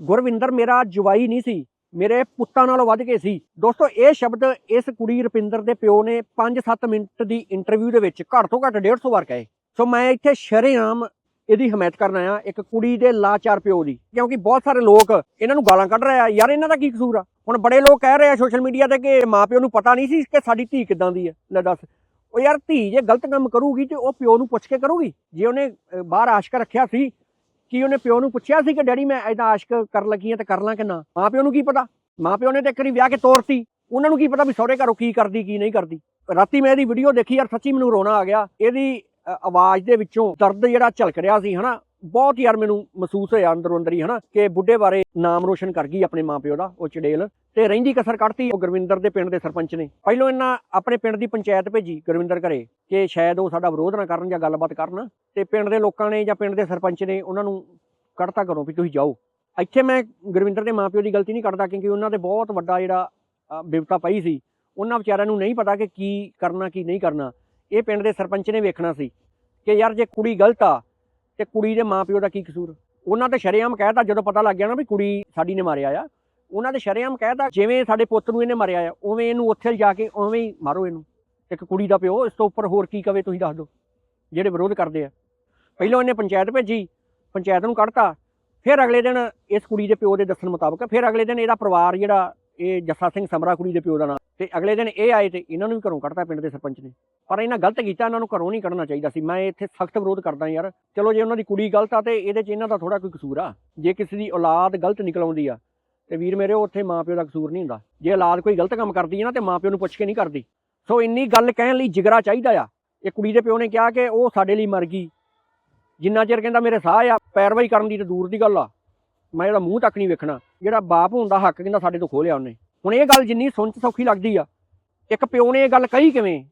ਗੁਰਵਿੰਦਰ ਮੇਰਾ ਜਵਾਈ ਨਹੀਂ ਸੀ, ਮੇਰੇ ਪੁੱਤਾਂ ਨਾਲੋਂ ਵੱਧ ਕੇ ਸੀ। ਦੋਸਤੋ, ਇਹ ਸ਼ਬਦ ਇਸ ਕੁੜੀ ਰੁਪਿੰਦਰ ਦੇ ਪਿਓ ਨੇ 5-7 ਮਿੰਟ ਦੀ ਇੰਟਰਵਿਊ ਦੇ ਵਿੱਚ ਘੱਟ ਤੋਂ ਘੱਟ 150 ਵਾਰ ਕਹੇ। ਸੋ ਮੈਂ ਇੱਥੇ ਸ਼ਰੇਆਮ ਇਹਦੀ ਹਮਾਇਤ ਕਰਨ ਆਇਆ, ਇੱਕ ਕੁੜੀ ਦੇ ਲਾਚਾਰ ਪਿਓ ਦੀ। ਕਿਉਂਕਿ ਬਹੁਤ ਸਾਰੇ ਲੋਕ ਇਹਨਾਂ ਨੂੰ ਗਾਲਾਂ ਕੱਢ ਰਹੇ ਆ, ਯਾਰ ਇਹਨਾਂ ਦਾ ਕੀ ਕਸੂਰ ਆ? ਹੁਣ ਬੜੇ ਲੋਕ ਕਹਿ ਰਹੇ ਆ ਸੋਸ਼ਲ ਮੀਡੀਆ ਤੇ ਕਿ ਮਾਪਿਓ ਨੂੰ ਪਤਾ ਨਹੀਂ ਸੀ ਕਿ ਸਾਡੀ ਧੀ ਕਿਦਾਂ ਦੀ ਹੈ ਲੈ ਦੱਸ। ਉਹ ਯਾਰ ਧੀ ਜੇ ਗਲਤ ਕੰਮ ਕਰੂਗੀ ਤੇ ਉਹ ਪਿਓ ਨੂੰ ਪੁੱਛ ਕੇ ਕਰੂਗੀ। ਜੇ ਉਹਨੇ ਬਾਹਰ ਆਸ਼ਕ ਰੱਖਿਆ ਸੀ ਕੀ ਉਹਨੇ ਪਿਓ ਨੂੰ ਪੁੱਛਿਆ ਸੀ ਕਿ ਡੈਡੀ ਮੈਂ ਐਦਾਂ ਆਸ਼ਕ ਕਰਨ ਲੱਗੀ ਆ ਤੇ ਕਰ ਲਾਂ ਕਿ ਨਾ? ਮਾਂ ਪਿਓ ਨੂੰ ਕੀ ਪਤਾ? ਮਾਂ ਪਿਓ ਨੇ ਤੇ ਇੱਕ ਵਾਰੀ ਵਿਆਹ ਕੇ ਤੋਰਤੀ। ਉਹਨਾਂ ਨੂੰ ਕੀ ਪਤਾ ਵੀ ਸਹੁਰੇ ਘਰੋਂ ਕੀ ਕਰਦੀ, ਕੀ ਨਹੀਂ ਕਰਦੀ? ਰਾਤੀ ਮੈਂ ਇਹਦੀ ਵੀਡੀਓ ਦੇਖੀ ਯਾਰ, ਸੱਚੀ ਮੈਨੂੰ ਰੋਣਾ ਆ ਗਿਆ। ਇਹਦੀ ਆਵਾਜ਼ ਦੇ ਵਿੱਚੋਂ ਦਰਦ ਜਿਹੜਾ ਝਲਕ ਰਿਹਾ ਸੀ, ਹਨਾ? ਬਹੁਤ ਯਾਰ ਮੈਨੂੰ ਮਹਿਸੂਸ ਹੋਇਆ ਅੰਦਰੋਂ ਅੰਦਰ ਹੀ ਹਨਾ ਕਿ ਬੁੱਢੇ ਬਾਰੇ ਨਾਮ ਰੋਸ਼ਨ ਕਰ ਗਈ ਆਪਣੇ ਮਾਪਿਓ ਦਾ ਉਹ ਚੜੇਲ ਤੇ ਰਹਿੰਦੀ ਕਸਰ ਕੱਢਤੀ ਉਹ ਗੁਰਵਿੰਦਰ ਦੇ ਪਿੰਡ ਦੇ ਸਰਪੰਚ ਨੇ। ਪਹਿਲੋਂ ਇਹਨਾਂ ਆਪਣੇ ਪਿੰਡ ਦੀ ਪੰਚਾਇਤ ਭੇਜੀ ਗੁਰਵਿੰਦਰ ਘਰੇ ਕਿ ਸ਼ਾਇਦ ਉਹ ਸਾਡਾ ਵਿਰੋਧ ਨਾ ਕਰਨ ਜਾਂ ਗੱਲਬਾਤ ਕਰਨ ਤੇ ਪਿੰਡ ਦੇ ਲੋਕਾਂ ਨੇ ਜਾਂ ਪਿੰਡ ਦੇ ਸਰਪੰਚ ਨੇ ਉਹਨਾਂ ਨੂੰ ਕੱਢਤਾ ਕਰੋ ਵੀ ਤੁਸੀਂ ਜਾਓ। ਇੱਥੇ ਮੈਂ ਗੁਰਵਿੰਦਰ ਦੇ ਮਾਪਿਓ ਦੀ ਗਲਤੀ ਨਹੀਂ ਕਰਦਾ ਕਿਉਂਕਿ ਉਹਨਾਂ ਦੇ ਬਹੁਤ ਵੱਡਾ ਜਿਹੜਾ ਅ, ਬਿਪਤਾ ਪਈ ਸੀ। ਉਹਨਾਂ ਵਿਚਾਰਿਆਂ ਨੂੰ ਨਹੀਂ ਪਤਾ ਕਿ ਕੀ ਕਰਨਾ ਕੀ ਨਹੀਂ ਕਰਨਾ। ਇਹ ਪਿੰਡ ਦੇ ਸਰਪੰਚ ਨੇ ਵੇਖਣਾ ਸੀ ਕਿ ਯਾਰ ਜੇ ਕੁੜੀ ਗਲਤ ਆ ਤੇ ਕੁੜੀ ਦੇ ਮਾਪਿਓ ਦਾ ਕੀ ਕਸੂਰ? ਉਹਨਾਂ ਤੇ ਸ਼ਰੇਆਮ ਕਹਿਤਾ, ਜਦੋਂ ਪਤਾ ਲੱਗ ਗਿਆ ਨਾ ਵੀ ਕੁੜੀ ਸਾਡੀ ਨੇ ਮਾਰਿਆ ਆ, ਉਹਨਾਂ ਦੇ ਸ਼ਰੇਆਮ ਕਹਿਤਾ, ਜਿਵੇਂ ਸਾਡੇ ਪੁੱਤ ਨੂੰ ਇਹਨੇ ਮਾਰਿਆ ਆ, ਉਵੇਂ ਇਹਨੂੰ ਉੱਥੇ ਜਾ ਕੇ ਉਵੇਂ ਹੀ ਮਾਰੋ ਇਹਨੂੰ। ਇੱਕ ਕੁੜੀ ਦਾ ਪਿਓ, ਇਸ ਤੋਂ ਉੱਪਰ ਹੋਰ ਕੀ ਕਵੇ ਤੁਸੀਂ ਦੱਸ ਦਿਓ, ਜਿਹੜੇ ਵਿਰੋਧ ਕਰਦੇ ਆ। ਪਹਿਲਾਂ ਇਹਨੇ ਪੰਚਾਇਤ ਭੇਜੀ, ਪੰਚਾਇਤ ਨੂੰ ਕੱਢਤਾ, ਫਿਰ ਅਗਲੇ ਦਿਨ ਇਸ ਕੁੜੀ ਦੇ ਪਿਓ ਦੇ ਦੱਸਣ ਮੁਤਾਬਕ, ਫਿਰ ਅਗਲੇ ਦਿਨ ਇਹਦਾ ਪਰਿਵਾਰ ਜਿਹੜਾ ਇਹ ਜੱਸਾ ਸਿੰਘ ਸਮਰਾ ਕੁੜੀ ਦੇ ਪਿਓ ਦਾ ਨਾਮ। ਤੇ ਅਗਲੇ ਦਿਨ ਇਹ ਆਏ ਤੇ ਇਹਨਾਂ ਨੂੰ ਵੀ ਘਰੋਂ ਕੱਢਤਾ ਪਿੰਡ ਦੇ ਸਰਪੰਚ ਨੇ। ਪਰ ਇਹਨਾਂ ਗਲਤ ਕੀਤਾ, ਇਹਨਾਂ ਨੂੰ ਘਰੋਂ ਨਹੀਂ ਕੱਢਣਾ ਚਾਹੀਦਾ ਸੀ। ਮੈਂ ਇੱਥੇ ਸਖਤ ਵਿਰੋਧ ਕਰਦਾ ਯਾਰ। ਚਲੋ ਜੇ ਉਹਨਾਂ ਦੀ ਕੁੜੀ ਗਲਤ ਆ ਤੇ ਇਹਦੇ 'ਚ ਇਹਨਾਂ ਦਾ ਥੋੜਾ ਕੋਈ ਕਸੂਰ ਆ। ਜੇ ਕਿਸੇ ਦੀ ਔਲਾਦ ਗਲਤ ਨਿਕਲ ਆਉਂਦੀ ਆ, ਤੇ ਵੀਰ ਮੇਰੇ ਉੱਥੇ ਮਾਪਿਓ ਦਾ ਕਸੂਰ ਨਹੀਂ ਹੁੰਦਾ। ਜੇ ਔਲਾਦ ਕੋਈ ਗਲਤ ਕੰਮ ਕਰਦੀ ਹੈ ਨਾ, ਤੇ ਮਾਪਿਓ ਨੂੰ ਪੁੱਛ ਕੇ ਨਹੀਂ ਕਰਦੀ। ਸੋ ਇੰਨੀ ਗੱਲ ਕਹਿਣ ਲਈ ਜਿਗਰਾ ਚਾਹੀਦਾ ਆ। ਇਹ ਕੁੜੀ ਦੇ ਪਿਓ ਨੇ ਕਿਹਾ ਕਿ ਉਹ ਸਾਡੇ ਲਈ ਮਰ ਗਈ। ਜਿੰਨਾ ਚਿਰ ਕਹਿੰਦਾ ਮੇਰੇ ਸਾਹ ਆ, ਪੈਰਵਾਈ ਕਰਨ ਦੀ ਤਾਂ ਦੂਰ ਦੀ ਗੱਲ ਆ। ਮੈਂ ਇਹਦਾ ਮੂੰਹ ਤੱਕ ਨਹੀਂ ਵੇਖਣਾ। ਜਿਹੜਾ ਬਾਪ ਹੁੰਦਾ, ਹੱਕ ਕਹਿੰਦਾ ਸਾਡੇ ਤੋਂ ਖੋਹ ਲਿਆ ਉਹਨੇ। ਹੁਣ ਇਹ ਗੱਲ ਜਿੰਨੀ ਸੁਣ 'ਚ ਸੌਖੀ ਲੱਗਦੀ ਆ, ਇੱਕ ਪਿਓ ਨੇ ਇਹ ਗੱਲ ਕਹੀ ਕਿਵੇਂ?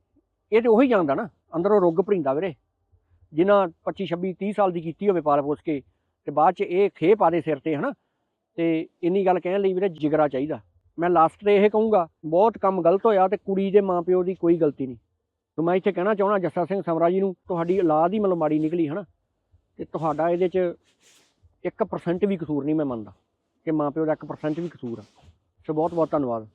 ਇਹ ਤੇ ਉਹੀ ਜਾਣਦਾ ਨਾ, ਅੰਦਰੋਂ ਰੁੱਗ ਭਰਿੰਦਾ ਵੀਰੇ। ਜਿਨ੍ਹਾਂ 25 26 30 ਸਾਲ ਦੀ ਕੀਤੀ ਹੋਵੇ ਪਾਲ ਪੋਸ ਕੇ, ਤੇ ਬਾਅਦ 'ਚ ਇਹ ਖੇ ਪਾ ਦੇ ਸਿਰ ਤੇ, ਹਨਾ? ਤੇ ਇੰਨੀ ਗੱਲ ਕਹਿਣ ਲਈ ਵੀਰੇ ਜਿਗਰਾ ਚਾਹੀਦਾ। ਮੈਂ ਲਾਸਟ ਤੇ ਇਹ ਕਹੂੰਗਾ, ਬਹੁਤ ਕੰਮ ਗਲਤ ਹੋਇਆ ਤੇ ਕੁੜੀ ਦੇ ਮਾਪਿਓ ਦੀ ਕੋਈ ਗਲਤੀ ਨਹੀਂ। ਤੇ ਮੈਂ ਇੱਥੇ ਕਹਿਣਾ ਚਾਹਣਾ ਜੱਸਾ ਸਿੰਘ ਸਮਰਾ ਜੀ ਨੂੰ, ਤੁਹਾਡੀ ਔਲਾਦ ਹੀ ਮਤਲਬ ਮਾੜੀ ਨਿਕਲੀ, ਹਨਾ? ਤੇ ਤੁਹਾਡਾ ਇਹਦੇ 'ਚ 1% ਵੀ ਕਸੂਰ ਨਹੀਂ ਮੈਂ ਮੰਨਦਾ। ਕਿ ਮਾਪਿਓ ਦਾ 1% ਵੀ ਕਸੂਰ ਆ। ਸੋ ਬਹੁਤ ਬਹੁਤ ਧੰਨਵਾਦ।